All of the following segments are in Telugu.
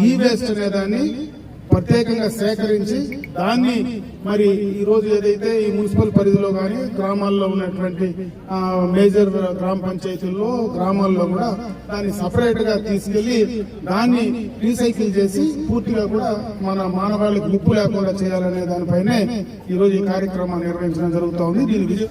ఈ వేస్ట్ అనే దాన్ని ప్రత్యేకంగా సేకరించి దాన్ని మరి ఈ రోజు ఏదైతే ఈ మున్సిపల్ పరిధిలో కానీ గ్రామాల్లో ఉన్నటువంటి మేజర్ గ్రామ పంచాయతీల్లో గ్రామాల్లో కూడా దాన్ని సపరేట్గా తీసుకెళ్ళి దాన్ని రీసైకిల్ చేసి పూర్తిగా కూడా మన మానవాళికి ముప్పు లేకుండా చేయాలనే దానిపైనే ఈరోజు ఈ కార్యక్రమాన్ని నిర్వహించడం జరుగుతూ ఉంది దీని విజయ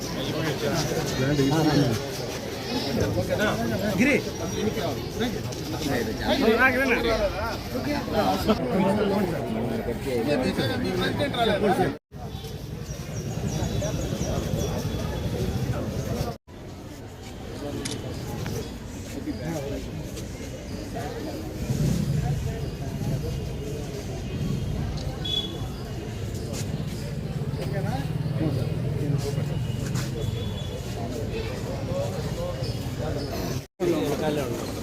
గిరి రాగిరేనా ఓకే అలా ఉంటుంది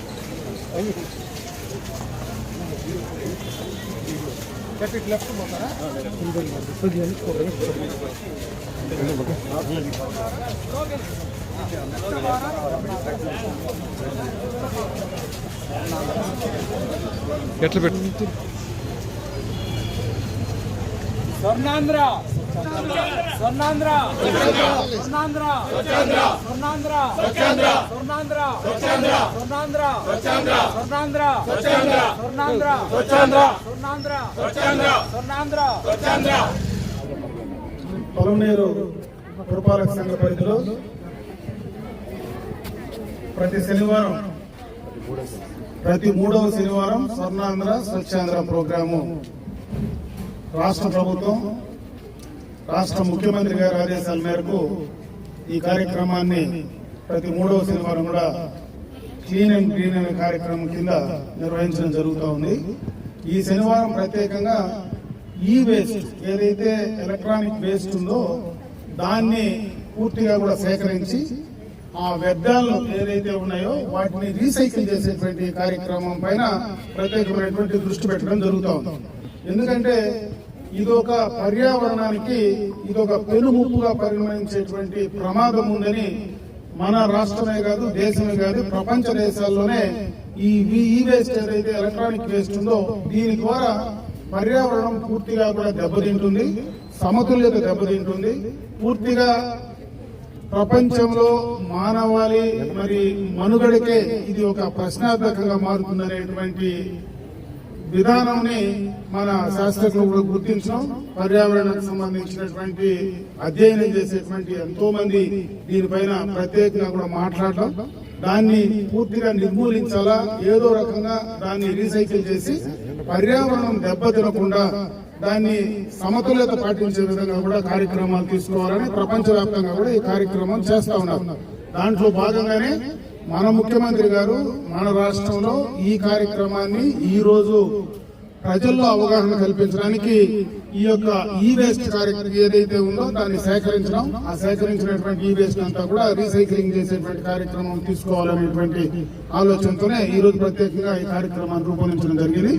ఎట్లా పెట్టు? స్వర్ణాంధ్ర. స్వర్ణాంధ్ర స్వర్ణాంధ్ర స్వర్ణాంధ్ర స్వర్ణాంధ్ర స్వర్ణాంధ్ర స్వర్ణాంధ్ర స్వర్ణాంధ్ర స్వర్ణాంధ్ర స్వర్ణాంధ్ర పొలంనేరు పురపాలక సంఘ పరిధిలో ప్రతి శనివారం ప్రతి మూడవ శనివారం స్వర్ణాంధ్ర స్వచ్ఛాంధ్ర ప్రోగ్రాము రాష్ట్ర ప్రభుత్వం రాష్ట్ర ముఖ్యమంత్రి గారి ఆదేశాల మేరకు ఈ కార్యక్రమాన్ని ప్రతి మూడవ శనివారం కూడా క్లీన్ అండ్ గ్రీన్ అనే కార్యక్రమం కింద నిర్వహించడం జరుగుతూ ఉంది. ఈ శనివారం ప్రత్యేకంగా ఈ వేస్ట్ ఏదైతే ఎలక్ట్రానిక్ వేస్ట్ ఉందో దాన్ని పూర్తిగా కూడా సేకరించి ఆ వ్యర్థాలను ఏదైతే ఉన్నాయో వాటిని రీసైకిల్ చేసేటువంటి కార్యక్రమం పైన ప్రత్యేకమైనటువంటి దృష్టి పెట్టడం జరుగుతూ ఉంది. ఎందుకంటే ఇదొక పర్యావరణానికి ఇది ఒక పెనుముప్పుగా పరిగణించేటువంటి ప్రమాదం ఉందని మన రాష్ట్రమే కాదు దేశమే కాదు ప్రపంచ దేశాల్లోనే ఈ ఈ వేస్ట్ ఏదైతే ఎలక్ట్రానిక్ వేస్ట్ ఉందో దీని ద్వారా పర్యావరణం పూర్తిగా కూడా దెబ్బతింటుంది సమతుల్యత దెబ్బతింటుంది. పూర్తిగా ప్రపంచంలో మానవాళి మరి మనుగడకే ఇది ఒక ప్రశ్నార్థకంగా మారుతుందనేటువంటి విధానంని మన శాస్త్రజ్ఞులు కూడా గుర్తించడం పర్యావరణానికి సంబంధించినటువంటి అధ్యయనం చేసేటువంటి ఎంతో మంది దీనిపైన ప్రత్యేకంగా కూడా మాట్లాడడం. దాన్ని పూర్తిగా నిర్మూలించాలా? ఏదో రకంగా దాన్ని రీసైకిల్ చేసి పర్యావరణం దెబ్బతినకుండా దాన్ని సమతుల్యత పాటించే విధంగా కూడా కార్యక్రమాలు తీసుకోవాలని ప్రపంచవ్యాప్తంగా కూడా ఈ కార్యక్రమం చేస్తా ఉన్నారు. దాంట్లో భాగంగానే మన ముఖ్యమంత్రి గారు మన రాష్ట్రంలో ఈ కార్యక్రమాన్ని ఈ రోజు ప్రజల్లో అవగాహన కల్పించడానికి ఈ యొక్క ఈ వేస్ట్ కార్యక్రమం ఏదైతే ఉందో దాన్ని సేకరించడం ఆ సేకరించినటువంటి ఈ వేస్ట్ అంతా కూడా రీసైక్లింగ్ చేసేటువంటి కార్యక్రమం తీసుకోవాలనేటువంటి ఆలోచనతోనే ఈ రోజు ప్రత్యేకంగా ఈ కార్యక్రమాన్ని రూపొందించడం జరిగింది.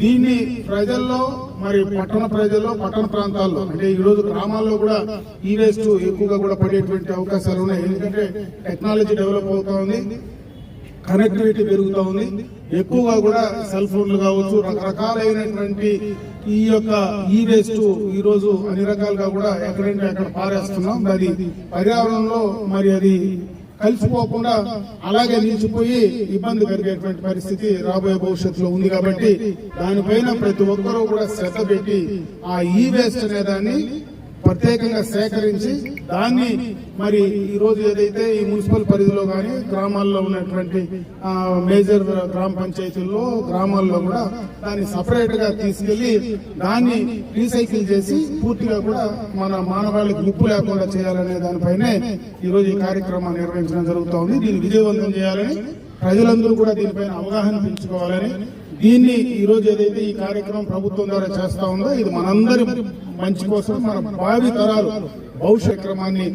దీన్ని ప్రజల్లో మరి పట్టణ ప్రజల్లో పట్టణ ప్రాంతాల్లో అంటే ఈ రోజు గ్రామాల్లో కూడా ఈ వేస్ట్ ఎక్కువగా కూడా పడేటువంటి అవకాశాలు ఉన్నాయి. ఎందుకంటే టెక్నాలజీ డెవలప్ అవుతా ఉంది కనెక్టివిటీ పెరుగుతూ ఉంది. ఎక్కువగా కూడా సెల్ ఫోన్లు కావచ్చు రకరకాలైనటువంటి ఈ యొక్క ఈ వేస్ట్ ఈ రోజు అన్ని రకాలుగా కూడా ఎక్కడంటే అక్కడ పారేస్తున్నాం. అది పర్యావరణంలో మరి అది కలిసిపోకుండా అలాగే నిలిచిపోయి ఇబ్బంది కలిగేటువంటి పరిస్థితి రాబోయే భవిష్యత్తులో ఉంది కాబట్టి దానిపైన ప్రతి ఒక్కరూ కూడా శ్రద్ధ పెట్టి ఆ ఈ వేస్ట్ అనే దాన్ని ప్రత్యేకంగా సేకరించి దాన్ని మరి ఈరోజు ఏదైతే ఈ మున్సిపల్ పరిధిలో కానీ గ్రామాల్లో ఉన్నటువంటి మేజర్ గ్రామ పంచాయతీల్లో గ్రామాల్లో కూడా దాన్ని సపరేట్గా తీసుకెళ్ళి దాన్ని రీసైకిల్ చేసి పూర్తిగా కూడా మన మానవాళికి ముప్పు లేకుండా చేయాలనే దానిపైనే ఈరోజు ఈ కార్యక్రమాన్ని నిర్వహించడం జరుగుతూ ఉంది దీన్ని విజయవంతం చేయాలని ప్రజలందరూ కూడా దీనిపైన అవగాహన పెంచుకోవాలని దీన్ని ఈ రోజు ఏదైతే ఈ కార్యక్రమం ప్రభుత్వం ద్వారా చేస్తా ఉందో ఇది మనందరి మంచి కోసం మన భావి తరాలు భవిష్యత్ క్రమాన్ని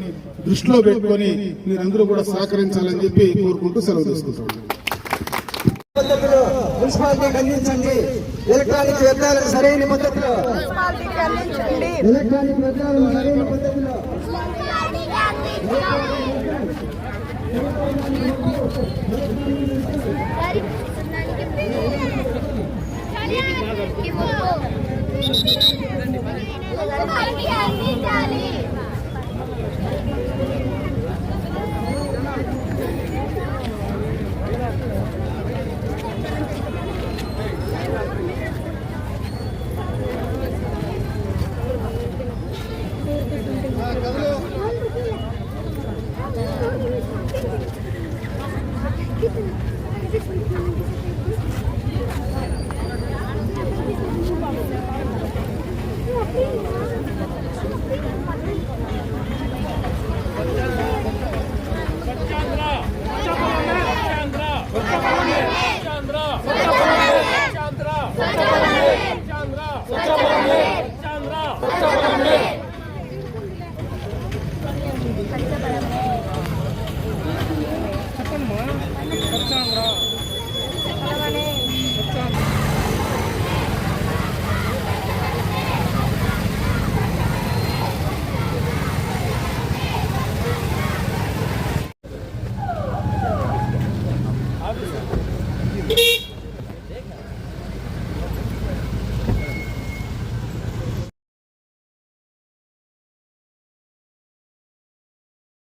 దృష్టిలో పెట్టుకొని మీరందరూ కూడా సహకరించాలని చెప్పి కోరుకుంటూ సెలవు తీసుకుంటాం పద్ధతిలో మున్సిపాలిటీకి అందించండి ఎలక్ట్రానిక్ వ్యర్థాలను సరైన పద్ధతిలో. మున్సిపాలిటీకి అందించండి ఎలక్ట్రానిక్ వ్యర్థాలను సరైన పద్ధతిలో. ఇవ్వు. 뭐야? 갑자기 뭐라?